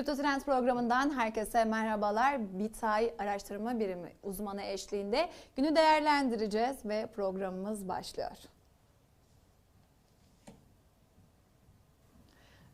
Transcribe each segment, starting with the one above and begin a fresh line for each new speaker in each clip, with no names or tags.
Kripto Trends programından herkese merhabalar. Bitay Araştırma Birimi uzmanı eşliğinde günü değerlendireceğiz ve programımız başlıyor.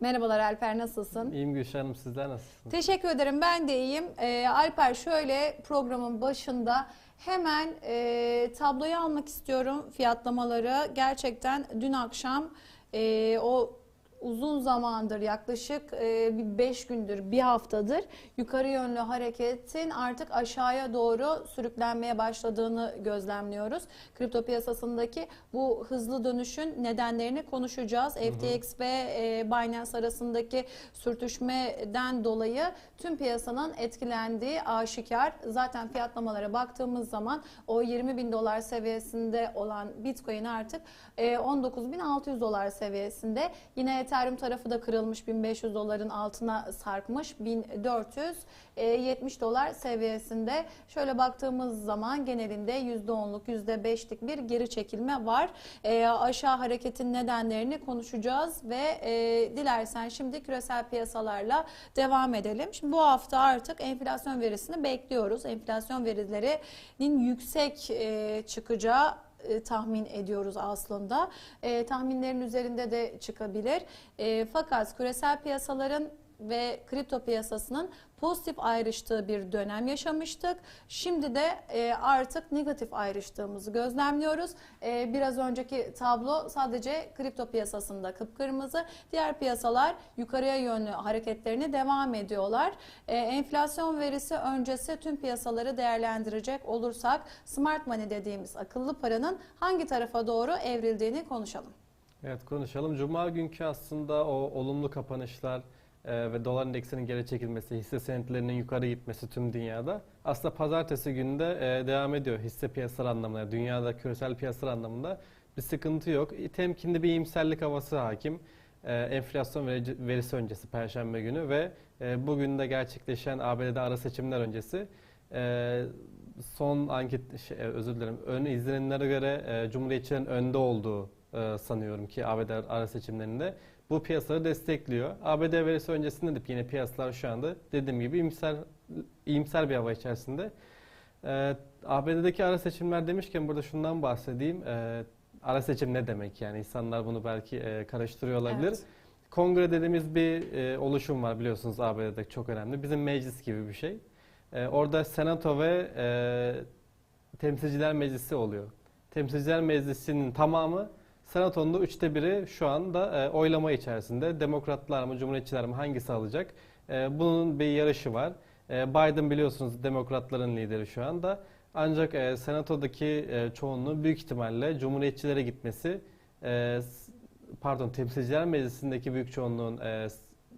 Merhabalar Alper nasılsın?
İyiyim Gülşah Hanım sizler nasılsınız?
Teşekkür ederim ben de iyiyim. Ee, Alper şöyle programın başında hemen e, tabloyu almak istiyorum fiyatlamaları. Gerçekten dün akşam e, o uzun zamandır yaklaşık e, bir 5 gündür bir haftadır yukarı yönlü hareketin artık aşağıya doğru sürüklenmeye başladığını gözlemliyoruz. Kripto piyasasındaki bu hızlı dönüşün nedenlerini konuşacağız. FTX ve e, Binance arasındaki sürtüşmeden dolayı tüm piyasanın etkilendiği aşikar. Zaten fiyatlamalara baktığımız zaman o 20 bin dolar seviyesinde olan Bitcoin artık e, 19.600 dolar seviyesinde. Yine Ethereum tarafı da kırılmış 1500 doların altına sarkmış 1470 dolar seviyesinde. Şöyle baktığımız zaman genelinde %10'luk %5'lik bir geri çekilme var. E, aşağı hareketin nedenlerini konuşacağız ve e, dilersen şimdi küresel piyasalarla devam edelim. Şimdi bu hafta artık enflasyon verisini bekliyoruz. Enflasyon verilerinin yüksek e, çıkacağı e, tahmin ediyoruz aslında. E, tahminlerin üzerinde de çıkabilir. E, fakat küresel piyasaların ve kripto piyasasının pozitif ayrıştığı bir dönem yaşamıştık. Şimdi de e, artık negatif ayrıştığımızı gözlemliyoruz. E, biraz önceki tablo sadece kripto piyasasında kıpkırmızı. Diğer piyasalar yukarıya yönlü hareketlerine devam ediyorlar. E, enflasyon verisi öncesi tüm piyasaları değerlendirecek olursak smart money dediğimiz akıllı paranın hangi tarafa doğru evrildiğini konuşalım.
Evet konuşalım. Cuma günkü aslında o olumlu kapanışlar e, ve dolar endeksinin geri çekilmesi, hisse senetlerinin yukarı gitmesi tüm dünyada aslında pazartesi günde e, devam ediyor hisse piyasaları anlamında, dünyada küresel piyasalar anlamında bir sıkıntı yok. E, Temkinli bir iyimserlik havası hakim. E, enflasyon verisi öncesi Perşembe günü ve e, bugün de gerçekleşen ABD'de ara seçimler öncesi e, son anket şey, e, özür dilerim ön izlenimlere göre e, Cumhuriyetçilerin önde olduğu e, sanıyorum ki ABD ara seçimlerinde bu piyasaları destekliyor. ABD verisi öncesinde de yine piyasalar şu anda dediğim gibi iyimser, iyimser bir hava içerisinde. E, ABD'deki ara seçimler demişken burada şundan bahsedeyim. E, ara seçim ne demek yani insanlar bunu belki e, karıştırıyor olabilir.
Evet.
Kongre dediğimiz bir e, oluşum var biliyorsunuz ABD'de çok önemli. Bizim meclis gibi bir şey. E, orada senato ve e, temsilciler meclisi oluyor. Temsilciler meclisinin tamamı senatonun da üçte biri şu anda e, oylama içerisinde. Demokratlar mı cumhuriyetçiler mi hangisi alacak? E, bunun bir yarışı var. E, Biden biliyorsunuz demokratların lideri şu anda. Ancak e, senatodaki e, çoğunluğun büyük ihtimalle cumhuriyetçilere gitmesi e, pardon temsilciler meclisindeki büyük çoğunluğun e,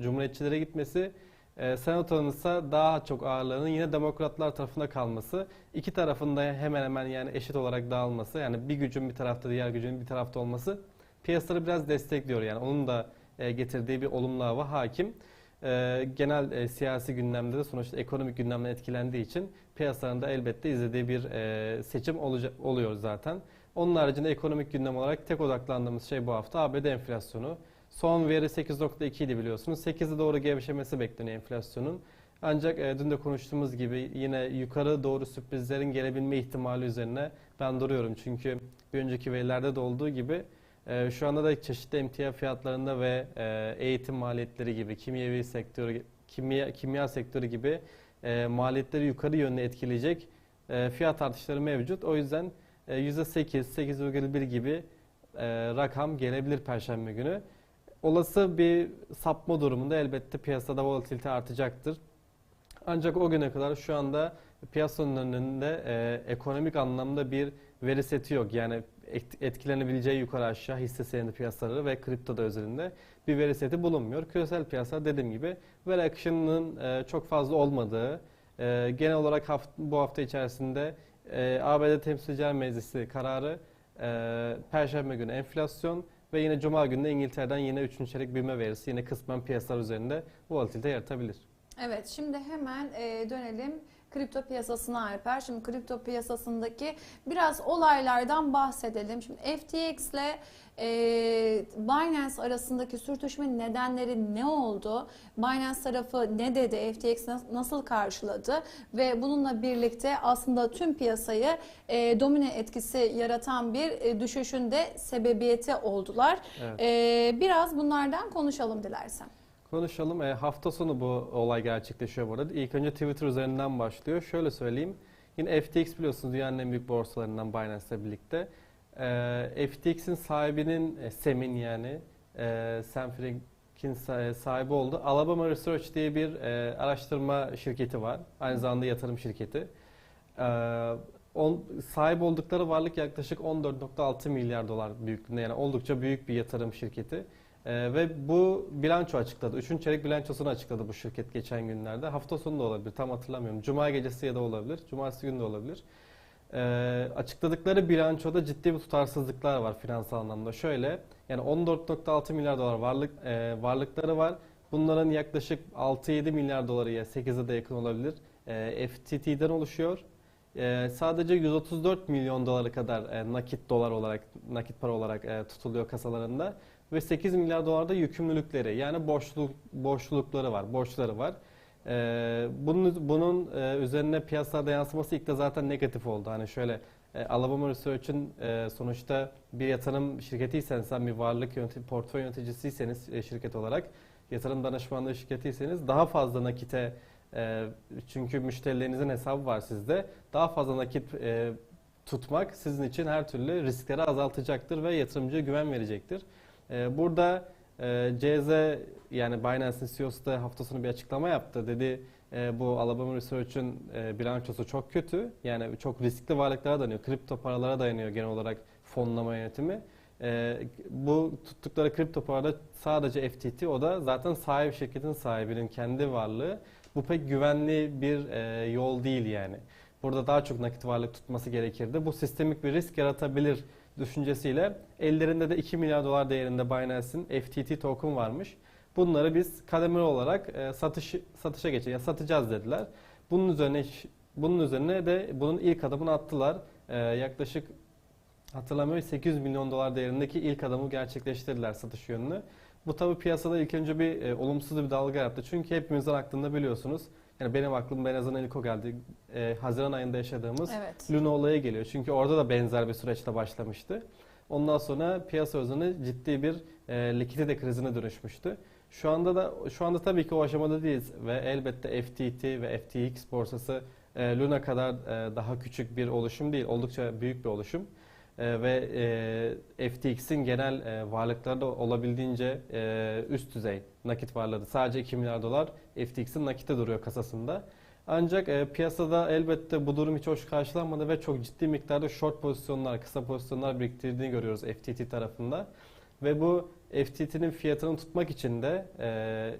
cumhuriyetçilere gitmesi e, senatonun ise daha çok ağırlığının yine demokratlar tarafında kalması iki tarafında hemen hemen yani eşit olarak dağılması yani bir gücün bir tarafta diğer gücün bir tarafta olması piyasaları biraz destekliyor yani onun da e, getirdiği bir olumlu hava hakim. E, genel e, siyasi gündemde de sonuçta ekonomik gündemden etkilendiği için piyasaların da elbette izlediği bir e, seçim olacak, oluyor zaten. Onun haricinde ekonomik gündem olarak tek odaklandığımız şey bu hafta ABD enflasyonu. Son veri 8.2 idi biliyorsunuz. 8'e doğru gevşemesi bekleniyor enflasyonun. Ancak e, dün de konuştuğumuz gibi yine yukarı doğru sürprizlerin gelebilme ihtimali üzerine ben duruyorum. Çünkü bir önceki verilerde de olduğu gibi e, şu anda da çeşitli emtia fiyatlarında ve e, eğitim maliyetleri gibi, kimyevi sektörü, kimya, kimya sektörü gibi e, maliyetleri yukarı yönlü etkileyecek e, fiyat artışları mevcut. O yüzden e, %8, 8,1 gibi e, rakam gelebilir Perşembe günü. Olası bir sapma durumunda elbette piyasada volatilite artacaktır. Ancak o güne kadar şu anda piyasanın önünde e, ekonomik anlamda bir veri seti yok. Yani et- etkilenebileceği yukarı aşağı hisse senedi piyasaları ve kripto da özelinde bir veri seti bulunmuyor. Küresel piyasalar dediğim gibi veri akışının e, çok fazla olmadığı, e, genel olarak haft- bu hafta içerisinde e, ABD Temsilciler Meclisi kararı, e, Perşembe günü enflasyon ve yine Cuma günü de İngiltere'den yine 3. çeyrek büyüme verisi yine kısmen piyasalar üzerinde volatilite yaratabilir.
Evet şimdi hemen e, dönelim kripto piyasasına Alper. Şimdi kripto piyasasındaki biraz olaylardan bahsedelim. Şimdi FTX ile e, Binance arasındaki sürtüşme nedenleri ne oldu? Binance tarafı ne dedi? FTX nas- nasıl karşıladı? Ve bununla birlikte aslında tüm piyasayı e, domine etkisi yaratan bir e, düşüşün de sebebiyeti oldular.
Evet.
E, biraz bunlardan konuşalım dilersen.
Konuşalım. E, hafta sonu bu olay gerçekleşiyor bu arada. İlk önce Twitter üzerinden başlıyor. Şöyle söyleyeyim. Yine FTX biliyorsunuz dünyanın en büyük borsalarından Binance'le birlikte. E, FTX'in sahibinin, e, Sam'in yani, e, Sam Frank'in sa- sahibi oldu. Alabama Research diye bir e, araştırma şirketi var. Aynı zamanda yatırım şirketi. E, on, sahip oldukları varlık yaklaşık 14.6 milyar dolar büyüklüğünde. Yani oldukça büyük bir yatırım şirketi. Ee, ve bu bilanço açıkladı. Üçüncü çeyrek bilançosunu açıkladı bu şirket geçen günlerde. Hafta sonu da olabilir tam hatırlamıyorum. Cuma gecesi ya da olabilir. Cumartesi günü de olabilir. Ee, açıkladıkları bilançoda ciddi bir tutarsızlıklar var finansal anlamda. Şöyle yani 14.6 milyar dolar varlık e, varlıkları var. Bunların yaklaşık 6-7 milyar doları ya 8'e de yakın olabilir. E, FTT'den oluşuyor. E, sadece 134 milyon dolara kadar e, nakit dolar olarak nakit para olarak e, tutuluyor kasalarında ve 8 milyar dolarda yükümlülükleri yani borçluluk borçlulukları var, borçları var. Ee, bunun bunun e, üzerine piyasada yansıması ilk de zaten negatif oldu. Hani şöyle e, Alabama Research'ın e, sonuçta bir yatırım şirketiysen sen bir varlık yönetim portföy yöneticisiyseniz e, şirket olarak yatırım danışmanlığı şirketiyseniz daha fazla nakite e, çünkü müşterilerinizin hesabı var sizde. Daha fazla nakit e, tutmak sizin için her türlü riskleri azaltacaktır ve yatırımcıya güven verecektir. Ee, Burada e, CZ yani Binance'in CEO'su da hafta sonu bir açıklama yaptı. Dedi e, bu Alabama Research'ın e, bilançosu çok kötü. Yani çok riskli varlıklara dayanıyor. Kripto paralara dayanıyor genel olarak fonlama yönetimi. Bu tuttukları kripto paralar sadece FTT o da zaten sahip şirketin sahibinin kendi varlığı. Bu pek güvenli bir yol değil yani. Burada daha çok nakit varlık tutması gerekirdi. Bu sistemik bir risk yaratabilir düşüncesiyle ellerinde de 2 milyar dolar değerinde Binance'in FTT token varmış. Bunları biz kademeli olarak e, satış satışa geçeceğiz, satacağız dediler. Bunun üzerine bunun üzerine de bunun ilk adımını attılar. E, yaklaşık hatırlamıyorum 800 milyon dolar değerindeki ilk adımı gerçekleştirdiler satış yönünü. Bu tabi piyasada ilk önce bir e, olumsuz bir dalga yarattı. Çünkü hepimizin aklında biliyorsunuz. Yani benim aklımda en azından ilk o geldi. E, Haziran ayında yaşadığımız
Evet.
Luna olayı geliyor. Çünkü orada da benzer bir süreçte başlamıştı. Ondan sonra piyasa özünü ciddi bir e, likidite krizine dönüşmüştü. Şu anda da şu anda tabii ki o aşamada değiliz ve elbette FTT ve FTX borsası e, Luna kadar e, daha küçük bir oluşum değil. Oldukça büyük bir oluşum. E, ve e, FTX'in genel e, varlıkları da olabildiğince üst düzey nakit varlığı. Sadece 2 milyar dolar FTX'in nakite duruyor kasasında. Ancak piyasada elbette bu durum hiç hoş karşılanmadı ve çok ciddi miktarda short pozisyonlar, kısa pozisyonlar biriktirdiğini görüyoruz FTT tarafında. Ve bu FTT'nin fiyatını tutmak için de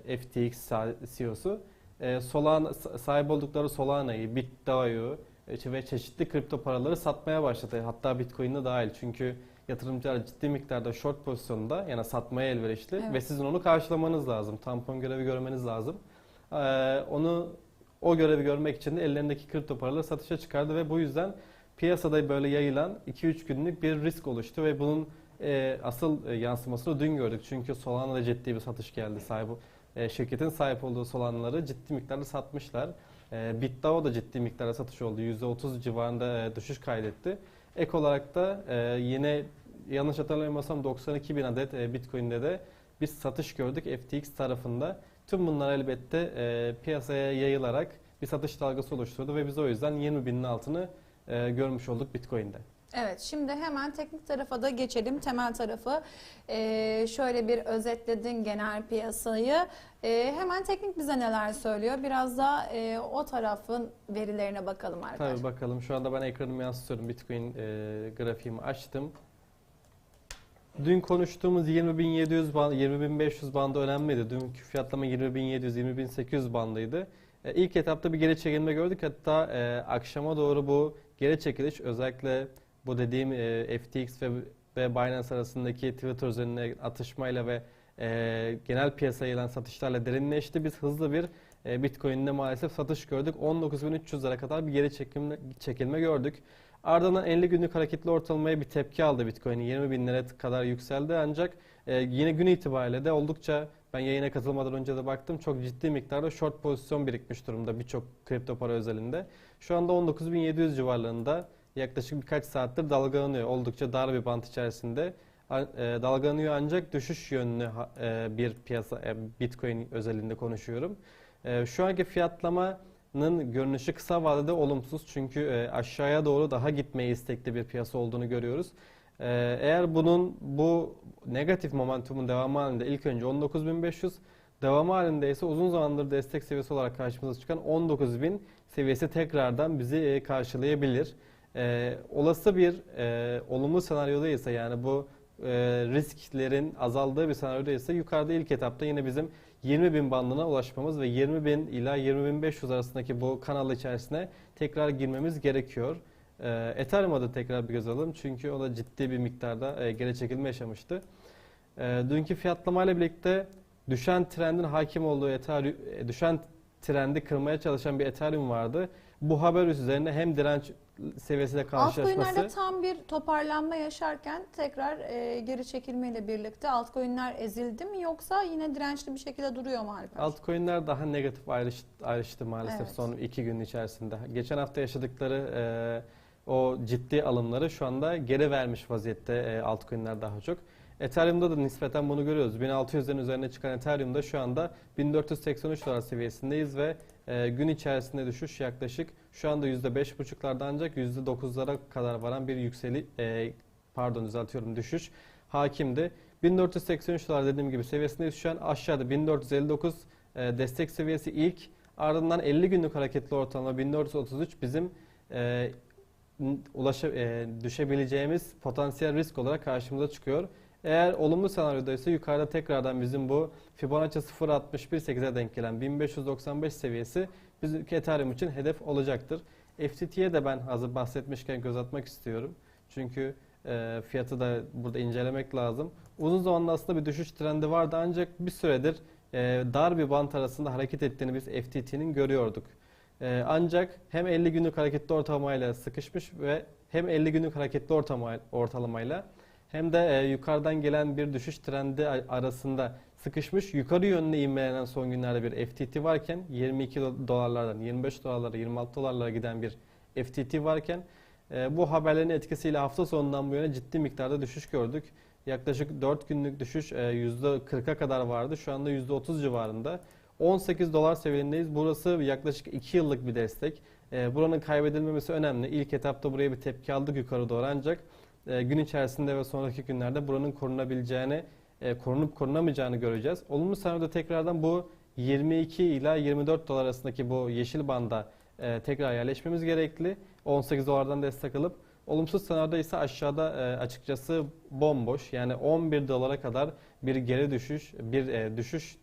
FTX CEO'su e, Solana, sahip oldukları Solana'yı, BitDAO'yu ve çeşitli kripto paraları satmaya başladı. Hatta Bitcoin'de dahil. Çünkü yatırımcılar ciddi miktarda short pozisyonda yani satmaya elverişli
Evet.
ve sizin onu karşılamanız lazım. Tampon görevi görmeniz lazım. E, onu o görevi görmek için de ellerindeki kripto paraları satışa çıkardı ve bu yüzden piyasada böyle yayılan 2-3 günlük bir risk oluştu ve bunun e, asıl e, yansımasını dün gördük. Çünkü Solana'da ciddi bir satış geldi. Sahibi, e, şirketin sahip olduğu Solana'ları ciddi miktarda satmışlar. E, BitDAO da ciddi miktarda satış oldu. %30 civarında e, düşüş kaydetti. Ek olarak da e, yine yanlış hatırlamıyorsam 92 bin adet e, Bitcoin'de de biz satış gördük FTX tarafında. Tüm bunlar elbette piyasaya yayılarak bir satış dalgası oluşturdu ve biz o yüzden 20 binin altını görmüş olduk Bitcoin'de.
Evet, şimdi hemen teknik tarafa da geçelim. Temel tarafı Ee, şöyle bir özetledin genel piyasayı. Ee, hemen teknik bize neler söylüyor? Biraz da e, o tarafın verilerine bakalım Alper.
Tabii bakalım. Şu anda ben ekranımı yansıtıyorum. Bitcoin e, grafiğimi açtım. Dün konuştuğumuz 20.700 band, 20.500 bandı önemliydi. Dünkü fiyatlama 20.700, 20.800 bandıydı. E, ilk etapta bir geri çekilme gördük. Hatta e, akşama doğru bu geri çekiliş özellikle bu dediğim e, FTX ve, ve Binance arasındaki Twitter üzerine atışmayla ve e, genel piyasaya gelen satışlarla derinleşti. Biz hızlı bir e, Bitcoin'de maalesef satış gördük. 19.300'lere kadar bir geri çekilme, çekilme gördük. Ardından 50 günlük hareketli ortalamaya bir tepki aldı Bitcoin. 20 binlere kadar yükseldi ancak e, yine gün itibariyle de oldukça ben yayına katılmadan önce de baktım çok ciddi miktarda short pozisyon birikmiş durumda birçok kripto para özelinde. Şu anda 19.700 civarlarında yaklaşık birkaç saattir dalgalanıyor. Oldukça dar bir bant içerisinde e, dalgalanıyor ancak düşüş yönlü e, bir piyasa e, Bitcoin özelinde konuşuyorum. Şu anki fiyatlamanın görünüşü kısa vadede olumsuz çünkü aşağıya doğru daha gitmeye istekli bir piyasa olduğunu görüyoruz. Eğer bunun bu negatif momentumun devamı halinde ilk önce 19.500 devamı halinde ise uzun zamandır destek seviyesi olarak karşımıza çıkan 19.000 seviyesi tekrardan bizi karşılayabilir. E, olası bir e, olumlu senaryoda ise yani bu e, risklerin azaldığı bir senaryoda ise yukarıda ilk etapta yine bizim 20 bin bandına ulaşmamız ve 20 bin ila 20 bin 500 arasındaki bu kanal içerisine tekrar girmemiz gerekiyor. E, Ethereum'a da tekrar bir göz alalım çünkü o da ciddi bir miktarda e, geri çekilme yaşamıştı. E, dünkü fiyatlamayla birlikte düşen trendin hakim olduğu Ethereum, e, düşen trendi kırmaya çalışan bir Ethereum vardı. Bu haber üzerine hem direnç seviyesiyle karşılaşması
Altcoin'lerde tam bir toparlanma yaşarken tekrar e, geri çekilmeyle birlikte altcoin'ler ezildi mi yoksa yine dirençli bir şekilde duruyor mu Alper?
Altcoin'ler daha negatif ayrış, ayrıştı maalesef
Evet.
son iki gün içerisinde. Geçen hafta yaşadıkları e, o ciddi alımları şu anda geri vermiş vaziyette e, altcoin'ler daha çok. Ethereum'da da nispeten bunu görüyoruz. 1600'lerin üzerine çıkan Ethereum'da şu anda 1483 dolar seviyesindeyiz ve e, gün içerisinde düşüş yaklaşık şu anda %5,5'larda ancak %9'lara kadar varan bir yükseli e, pardon düzeltiyorum düşüş hakimdi. 1483 dolar dediğim gibi seviyesindeyiz. Şu an aşağıda 1459 e, destek seviyesi ilk. Ardından 50 günlük hareketli ortalama 1433 bizim e, ulaşa, e, düşebileceğimiz potansiyel risk olarak karşımıza çıkıyor. Eğer olumlu senaryoda ise yukarıda tekrardan bizim bu Fibonacci 0.618'e denk gelen 1595 seviyesi bizim Ethereum için hedef olacaktır. FTT'ye de ben hazır bahsetmişken göz atmak istiyorum. Çünkü e, fiyatı da burada incelemek lazım. Uzun zamandır aslında bir düşüş trendi vardı ancak bir süredir e, dar bir bant arasında hareket ettiğini biz FTT'nin görüyorduk. E, ancak hem 50 günlük hareketli ortalamayla sıkışmış ve hem 50 günlük hareketli ortalama, ortalamayla hem de e, yukarıdan gelen bir düşüş trendi arasında sıkışmış yukarı yönlü ivmelenen son günlerde bir FTT varken 22 do- dolarlardan 25 dolarlara 26 dolarlara giden bir FTT varken e, bu haberlerin etkisiyle hafta sonundan bu yana ciddi miktarda düşüş gördük. Yaklaşık 4 günlük düşüş e, %40'a kadar vardı. Şu anda %30 civarında. 18 dolar seviyendeyiz. Burası yaklaşık 2 yıllık bir destek. E, buranın kaybedilmemesi önemli. İlk etapta buraya bir tepki aldık yukarı doğru ancak e, gün içerisinde ve sonraki günlerde buranın korunabileceğini, e, korunup korunamayacağını göreceğiz. Olumlu senaryoda tekrardan bu 22 ila 24 dolar arasındaki bu yeşil banda e, tekrar yerleşmemiz gerekli. 18 dolardan destek alıp olumsuz senaryoda ise aşağıda açıkçası bomboş yani 11 dolara kadar bir geri düşüş, bir düşüş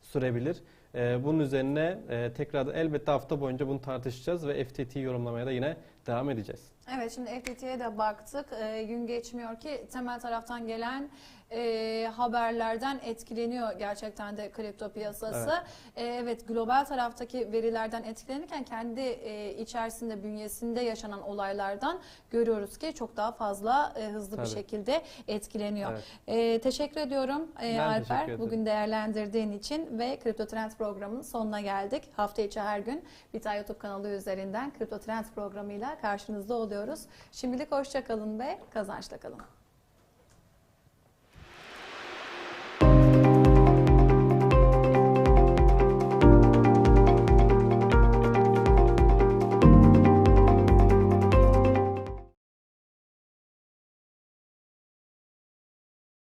sürebilir. Bunun üzerine e, tekrar elbette hafta boyunca bunu tartışacağız ve FTT yorumlamaya da yine devam edeceğiz.
Evet şimdi FTT'ye de baktık. Ee, gün geçmiyor ki temel taraftan gelen e, haberlerden etkileniyor gerçekten de kripto piyasası. Ee, Evet. global taraftaki verilerden etkilenirken kendi e, içerisinde bünyesinde yaşanan olaylardan görüyoruz ki çok daha fazla e, hızlı bir
Tabii.
şekilde etkileniyor.
Evet.
Ee, teşekkür ediyorum e, Alper
teşekkür
bugün değerlendirdiğin için ve Kripto Trend programının sonuna geldik. Hafta içi her gün Bitay YouTube kanalı üzerinden Kripto Trend programıyla karşınızda oluyoruz. Şimdilik hoşça kalın ve kazançla kalın.